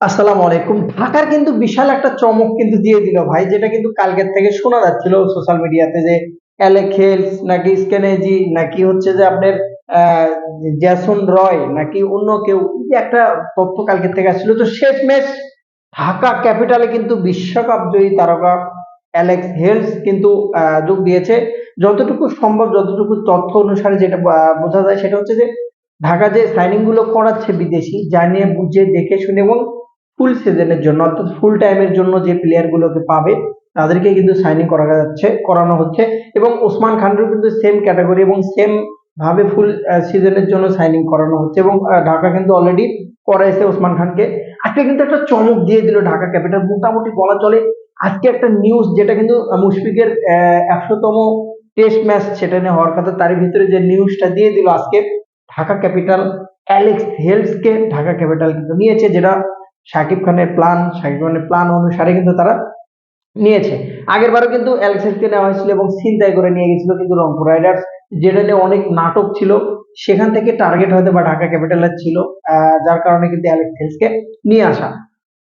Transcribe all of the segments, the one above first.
আসসালামু আলাইকুম। ঢাকার কিন্তু বিশাল একটা চমক কিন্তু দিয়ে দিল ভাই, যেটা কিন্তু কালকের থেকে শোনা যাচ্ছিল সোশ্যাল মিডিয়াতে যে অ্যালেক হেলস নাকি স্কেনেজি নাকি হচ্ছে যে আপনার জ্যাসন রয় নাকি অন্য কেউ একটা তথ্য কালকের থেকে আসছিল। তো শেষ ম্যাচ ঢাকা ক্যাপিটালে কিন্তু বিশ্বকাপ জয়ী তারকা অ্যালেক্স হেলস কিন্তু যোগ দিয়েছে। যতটুকু সম্ভব, যতটুকু তথ্য অনুসারে যেটা বোঝা যায় সেটা হচ্ছে যে ঢাকা যে সাইনিংগুলো করাচ্ছে বিদেশি, জানিয়ে বুঝে দেখে শুনে এবং ফুল সিজনের জন্য, অর্থাৎ ফুল টাইমের জন্য যে প্লেয়ারগুলোকে পাবে তাদেরকে কিন্তু সাইনিং করা যাচ্ছে, করানো হচ্ছে। এবং ওসমান খানের কিন্তু সেম ক্যাটাগরি এবং সেম ভাবে ফুল সিজনের জন্য সাইনিং করানো হচ্ছে। এবং ঢাকা কিন্তু অলরেডি করাইছে ওসমান খানকে। আজকে কিন্তু একটা চমক দিয়ে দিল ঢাকা ক্যাপিটাল মোটামুটি বলা চলে, আজকে একটা নিউজ যেটা কিন্তু মুশফিকের একশোতম টেস্ট ম্যাচ সেটা নিয়ে হওয়ার কথা তার ভিতরে যে নিউজটা দিয়ে দিল আজকে, ঢাকা ক্যাপিটাল অ্যালেক্স হেলসকে ঢাকা ক্যাপিটাল কিন্তু নিয়েছে, যেটা শাকিব খানের প্ল্যান শাকিব খানের প্ল্যান অনুসারে কিন্তু তারা নিয়েছে। আগের বারও কিন্তু অ্যালেক্স হেলসকে নেওয়া হয়েছিল এবং ছিনতাই করে নিয়ে গেছিল কিন্তু রংপুর রাইডার্স, যেটা নিয়ে অনেক নাটক ছিল। সেখান থেকে টার্গেট হয়তো বা ঢাকা ক্যাপিটালের ছিল যার কারণে কিন্তু অ্যালেক্স হেলসকে নিয়ে আসা।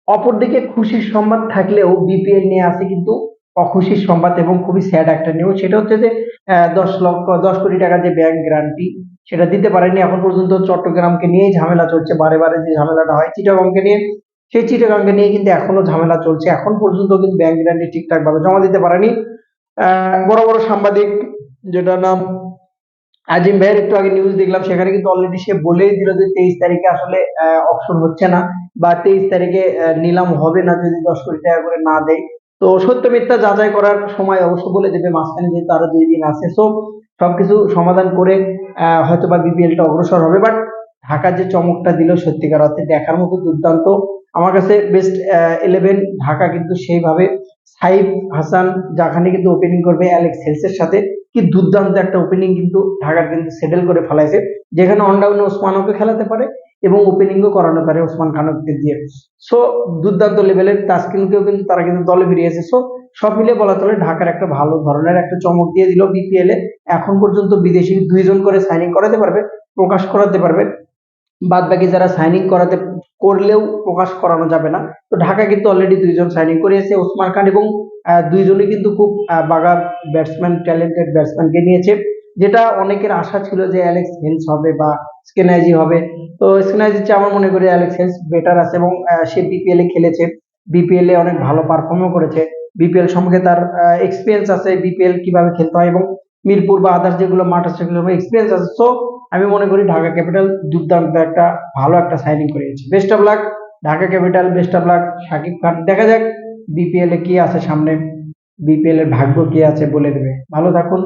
অপরদিকে খুশির সংবাদ থাকলেও বিপিএল নিয়ে আসে কিন্তু অখুশির সংবাদ এবং খুবই স্যাড একটা নিউজ সেটা হচ্ছে যে দশ লক্ষ, দশ কোটি টাকা যে ব্যাংক গ্যারান্টি সেটা দিতে পারেনি এখন পর্যন্ত চট্টগ্রামকে নিয়েই ঝামেলা চলছে। বারে বারে যে ঝামেলাটা হয় চিটাগংকে নিয়ে, সেই চিটাগংকে নিয়ে কিন্তু এখনও ঝামেলা চলছে। এখন পর্যন্ত কিন্তু ব্যাংক গ্যারান্টি ঠিকঠাক ভাবে জমা দিতে পারেনি। বড় বড় সাংবাদিক যেটা নাম আজিম ভাইয়ের একটু আগে নিউজ দেখলাম, সেখানে কিন্তু অলরেডি সে বলেই দিল যে তেইশ তারিখে আসলে অপশন হচ্ছে না বা তেইশ তারিখে নিলাম হবে না যদি দশ কোটি টাকা করে না দেয়। তো সত্য মিথ্যা যাচাই করার সময় অবশ্য বলে দেবে, মাঝখানে যেহেতু আরও দুই দিন আছে। সো সবকিছু সমাধান করে হয়তো বা বিপিএলটা অগ্রসর হবে বাট ঢাকার যে চমকটা দিল সত্যিকার অর্থে, দেখার মতো দুর্দান্ত। আমার কাছে বেস্ট ইলেভেন ঢাকা কিন্তু সেইভাবে সাইফ হাসান যাখানে কিন্তু ওপেনিং করবে অ্যালেক্স হেলসের সাথে। কি দুর্দান্ত একটা ওপেনিং কিন্তু ঢাকার কিন্তু সেটেল করে ফেলাইছে, যেখানে অনডাউনে ওসমানকে খেলাতে পারে এবং ওপেনিংও করানো পারে ওসমান খানকে দিয়ে। সো দুর্দান্ত লেভেলের তাসকিনকেও কিন্তু তারা কিন্তু দলে ফিরিয়েছে সো সব মিলে বলা চলে ঢাকার একটা ভালো ধরনের একটা চমক দিয়ে দিল বিপিএল এ। এখন পর্যন্ত বিদেশি দুইজন করে সাইনিং করাতে পারবে, প্রকাশ করাতে পারবে। বাদ বাকি যারা সাইনিং করাতে, করলেও প্রকাশ করানো যাবে না। তো ঢাকা কিন্তু অলরেডি দুইজন সাইনিং করিয়েছে ওসমান খান এবং দুইজনই কিন্তু খুব বাগা ব্যাটসম্যান ট্যালেন্টেড ব্যাটসম্যানকে নিয়েছে। যেটা অনেকের আশা ছিল যে অ্যালেক্স হেলস হবে বা স্কেনাইজি হবে। তো স্কেনাইজির চেয়ে আমার মনে করি অ্যালেক্স হেলস বেটার আছে এবং সে বিপিএল এ খেলেছে। বিপিএল এ অনেক ভালো পারফর্মও করেছে। বিপিএল সম্পর্কে তার এক্সপিরিয়েন্স আছে বিপিএল কীভাবে খেলতে হয় এবং মিরপুর বা আদার্স যেগুলো মাঠ আছে সেগুলো এক্সপিরিয়েন্স আছে। সো আমি মনে করি ঢাকা ক্যাপিটাল দুর্দান্ত একটা, ভালো একটা সাইনিং করিয়েছে best of luck Dhaka capital best of luck Shakib Khan. দেখা যাক বিপিএল এ কি আছে সামনে। বিপিএল এর ভাগ্য কি আছে বলে দেবে। ভালো থাকুন।